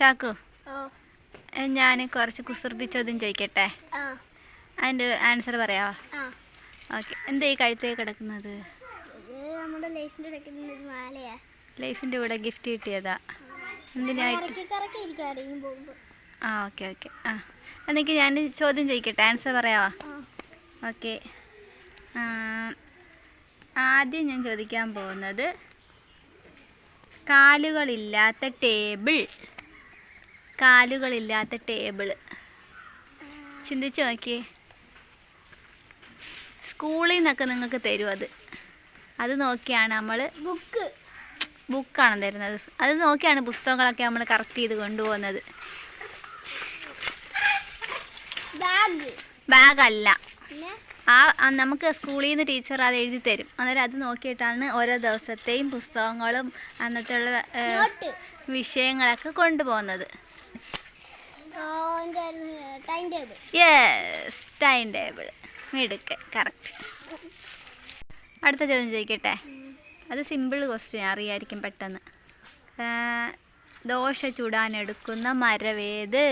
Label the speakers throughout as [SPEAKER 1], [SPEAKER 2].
[SPEAKER 1] ചാക്കു? ഞാൻ കുറച്ച് കുസൃതി ചോദ്യം ചോദിക്കട്ടെ?
[SPEAKER 2] അതിന്റെ
[SPEAKER 1] അതിന്റെ ആൻസർ
[SPEAKER 2] പറയാവോ
[SPEAKER 1] ഓക്കെ എന്താ ഈ കഴുത്തേ കിടക്കുന്നത്? ലൈഫിന്റെ കൂടെ ഗിഫ്റ്റ് കിട്ടിയതാ. എന്തിനായിട്ട് ആ ഓക്കെ ഓക്കെ ആ. എന്നെങ്കിൽ ഞാൻ ചോദ്യം ചോദിക്കട്ടെ? ആൻസർ
[SPEAKER 2] പറയാവോ?
[SPEAKER 1] ഓക്കെ ആദ്യം ഞാൻ ചോദിക്കാൻ പോകുന്നത് കാലുകളില്ലാത്ത ടേബിൾ കാലുകളില്ലാത്ത ടേബിൾ ചിന്തിച്ച് നോക്കിയേ. സ്കൂളിൽ നിന്നൊക്കെ നിങ്ങൾക്ക് തരും അത്. അത് നോക്കിയാണ് നമ്മൾ
[SPEAKER 2] ബുക്ക്.
[SPEAKER 1] ബുക്കാണ് തരുന്നത്. അത് നോക്കിയാണ് പുസ്തകങ്ങളൊക്കെ നമ്മൾ കറക്റ്റ് ചെയ്ത് കൊണ്ടുപോകുന്നത്.
[SPEAKER 2] ബാഗ്.
[SPEAKER 1] ബാഗല്ല. ആ നമുക്ക് സ്കൂളിൽ നിന്ന് ടീച്ചർ അത് എഴുതി തരും. അന്നേരം അത് നോക്കിയിട്ടാണ് ഓരോ ദിവസത്തെയും പുസ്തകങ്ങളും അന്നത്തെ വിഷയങ്ങളൊക്കെ കൊണ്ടുപോകുന്നത്. യെസ് ടൈം ടേബിൾ മിടുക്ക് കറക്റ്റ് അടുത്ത ചോദ്യം ചോദിക്കട്ടെ? അത് സിമ്പിൾ ക്വസ്റ്റ്യൻ അറിയായിരിക്കും പെട്ടെന്ന്. ദോശ ചുടാൻ എടുക്കുന്ന
[SPEAKER 2] മരവേത്?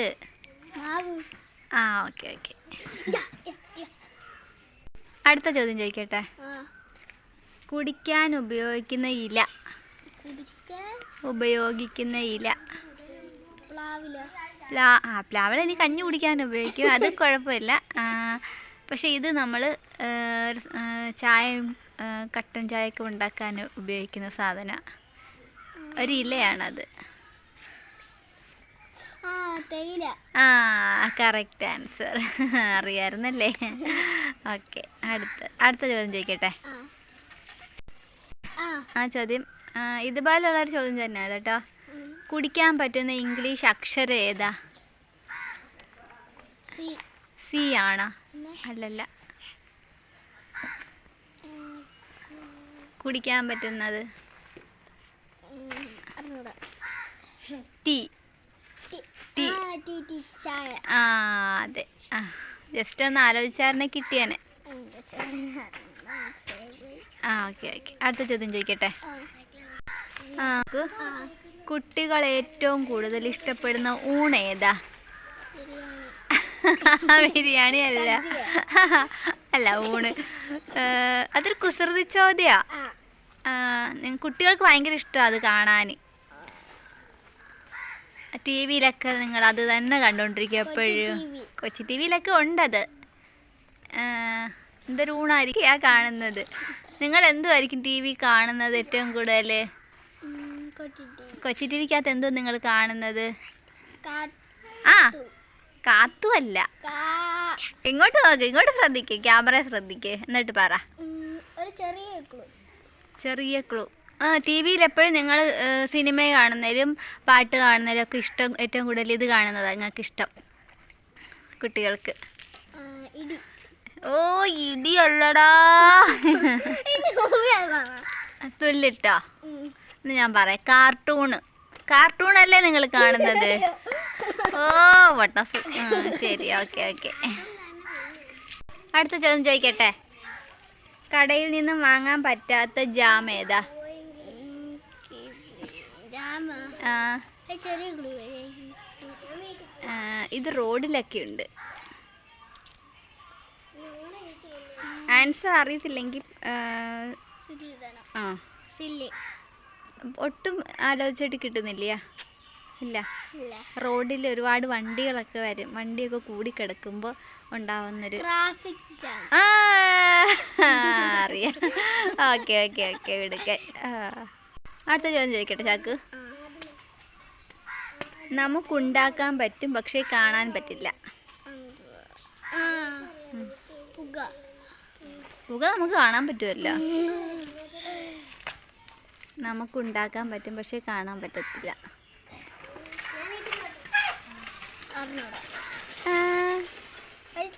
[SPEAKER 1] ആ ഓക്കെ ഓക്കെ. അടുത്ത ചോദ്യം ചോദിക്കട്ടെ? കുടിക്കാൻ ഉപയോഗിക്കുന്ന ഇല.
[SPEAKER 2] കുടിക്കാൻ?
[SPEAKER 1] ഉപയോഗിക്കുന്ന ഇല. പ്ലാ ആ പ്ലാവില ഇനി കഞ്ഞി കുടിക്കാൻ ഉപയോഗിക്കും അത് കുഴപ്പമില്ല. പക്ഷെ ഇത് നമ്മൾ ചായയും കട്ടൻ ചായയൊക്കെ ഉണ്ടാക്കാൻ ഉപയോഗിക്കുന്ന സാധന. ഒരു ഇലയാണത്.
[SPEAKER 2] ആ
[SPEAKER 1] കറക്റ്റ് ആൻസർ അറിയായിരുന്നല്ലേ? ഓക്കെ അടുത്ത അടുത്ത ചോദ്യം ചോദിക്കട്ടെ?
[SPEAKER 2] ആ.
[SPEAKER 1] ചോദ്യം ആ, ഇതുപോലുള്ളൊരു ചോദ്യം തന്നെയാണ് കേട്ടോ. കുടിക്കാൻ പറ്റുന്ന ഇംഗ്ലീഷ് അക്ഷരം ഏതാ?
[SPEAKER 2] സി.
[SPEAKER 1] ആണോ? അല്ലല്ല. കുടിക്കാൻ പറ്റുന്നത്? ടീ.
[SPEAKER 2] ആ
[SPEAKER 1] അതെ. ആ ജസ്റ്റ് ഒന്ന് ആലോചിച്ചാറിനെ കിട്ടിയനെ. ആ ഓക്കെ ഓക്കെ. അടുത്ത ചോദ്യം ചോദിക്കട്ടെ?
[SPEAKER 2] ആ,
[SPEAKER 1] ആ നമുക്ക്
[SPEAKER 2] ആ,
[SPEAKER 1] കുട്ടികൾ ഏറ്റവും കൂടുതൽ ഇഷ്ടപ്പെടുന്ന ഊണ് ഏതാ?
[SPEAKER 2] ബിരിയാണി.
[SPEAKER 1] അല്ല. അല്ല ഊണ്. അതൊരു കുസൃതി ചോദ്യാ. കുട്ടികൾക്ക് ഭയങ്കര ഇഷ്ടമാണ് അത് കാണാൻ ടി വിയിലൊക്കെ നിങ്ങൾ അത് തന്നെ കണ്ടുകൊണ്ടിരിക്കും എപ്പോഴും. കൊച്ചി ടി വിയിലൊക്കെ ഉണ്ടത് എന്തൊരു ഊണായിരിക്കും ആ കാണുന്നത്. നിങ്ങൾ എന്തുമായിരിക്കും ടി വി കാണുന്നത് ഏറ്റവും കൂടുതൽ
[SPEAKER 2] കൊച്ചി ടി.
[SPEAKER 1] വിക്കകത്ത് എന്തോ നിങ്ങൾ കാണുന്നത്? ആ കാത്തുമല്ല ഇങ്ങോട്ട് നോക്ക് ഇങ്ങോട്ട് ശ്രദ്ധിക്ക് ക്യാമറ ശ്രദ്ധിക്ക്. എന്നിട്ട് പറ.
[SPEAKER 2] ചെറിയ ക്ലൂ
[SPEAKER 1] ചെറിയ ക്ലൂ ആ ടി വിയിൽ എപ്പോഴും നിങ്ങൾ സിനിമ കാണുന്നതിലും പാട്ട് കാണുന്നതിലും ഒക്കെ ഇഷ്ടം ഏറ്റവും കൂടുതൽ ഇത് കാണുന്നതാണ് നിങ്ങൾക്ക് ഇഷ്ടം കുട്ടികൾക്ക് ഓ ഇടിയല്ലടാ. തുല്ലിട്ടോ. എന്ന് ഞാൻ പറയാം കാർട്ടൂണ് കാർട്ടൂൺ അല്ലേ നിങ്ങൾ കാണുന്നത്? ഓ വട്ടസ് ശരി ഓക്കെ ഓക്കെ അടുത്ത ചോദ്യം ചോദിക്കട്ടെ. കടയിൽ നിന്ന് വാങ്ങാൻ പറ്റാത്ത ജാം ഏതാ? ഇത് റോഡിലൊക്കെ ഉണ്ട്. ആൻസർ അറിയത്തില്ലെങ്കിൽ ആ.
[SPEAKER 2] സില്ലി.
[SPEAKER 1] ഒട്ടും ആലോചിച്ചിട്ട് കിട്ടുന്നില്ല. ഇല്ല. റോഡിൽ ഒരുപാട് വണ്ടികളൊക്കെ വരും. വണ്ടിയൊക്കെ
[SPEAKER 2] കൂടി കിടക്കുമ്പോൾ
[SPEAKER 1] ഉണ്ടാവുന്നൊരു അറിയാം. ഓക്കെ ഓക്കെ ഓക്കെ വിടുക്കൻ ആ. അടുത്ത ചോദ്യം ചോദിക്കട്ടെ ചാക്ക്? നമുക്കുണ്ടാക്കാൻ പറ്റും പക്ഷേ കാണാൻ പറ്റില്ല.
[SPEAKER 2] പുക
[SPEAKER 1] നമുക്ക് കാണാൻ പറ്റുമല്ലോ. നമുക്കുണ്ടാക്കാൻ പറ്റും പക്ഷേ കാണാൻ പറ്റത്തില്ല.
[SPEAKER 2] ഒരു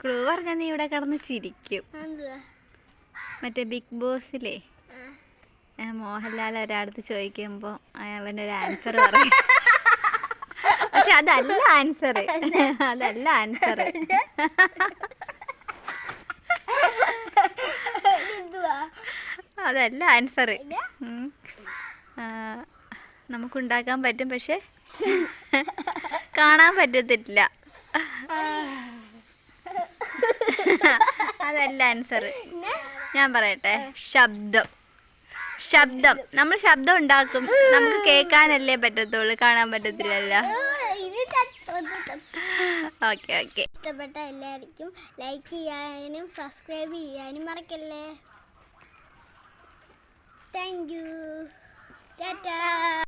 [SPEAKER 2] ക്ലൂ
[SPEAKER 1] പറഞ്ഞാൽ നീ ഇവിടെ കിടന്ന് ചിരിക്കും. മറ്റേ ബിഗ് ബോസിലെ മോഹൻലാൽ ഒരാടത്ത് ചോദിക്കുമ്പോൾ അവനൊരു ആൻസർ പറയും. പക്ഷെ അതല്ല ആൻസർ അതല്ല ആൻസർ അതല്ല ആൻസർ
[SPEAKER 2] ഇല്ല?
[SPEAKER 1] നമുക്ക് ഉണ്ടാക്കാൻ പറ്റും പക്ഷെ കാണാൻ പറ്റത്തില്ല. അതല്ല ആൻസർ ഞാൻ പറയട്ടെ ശബ്ദം. ശബ്ദം. നമ്മൾ ശബ്ദം ഉണ്ടാക്കും. നമുക്ക് കേൾക്കാനല്ലേ പറ്റത്തുള്ളൂ കാണാൻ പറ്റത്തില്ലല്ലോ.
[SPEAKER 2] ഇത്
[SPEAKER 1] ഓക്കെ ഓക്കെ.
[SPEAKER 2] ഇഷ്ടപ്പെട്ട എല്ലാവർക്കും ലൈക്ക് ചെയ്യാനും സബ്സ്ക്രൈബ് ചെയ്യാനും മറക്കല്ലേ? Thank you. Ta da!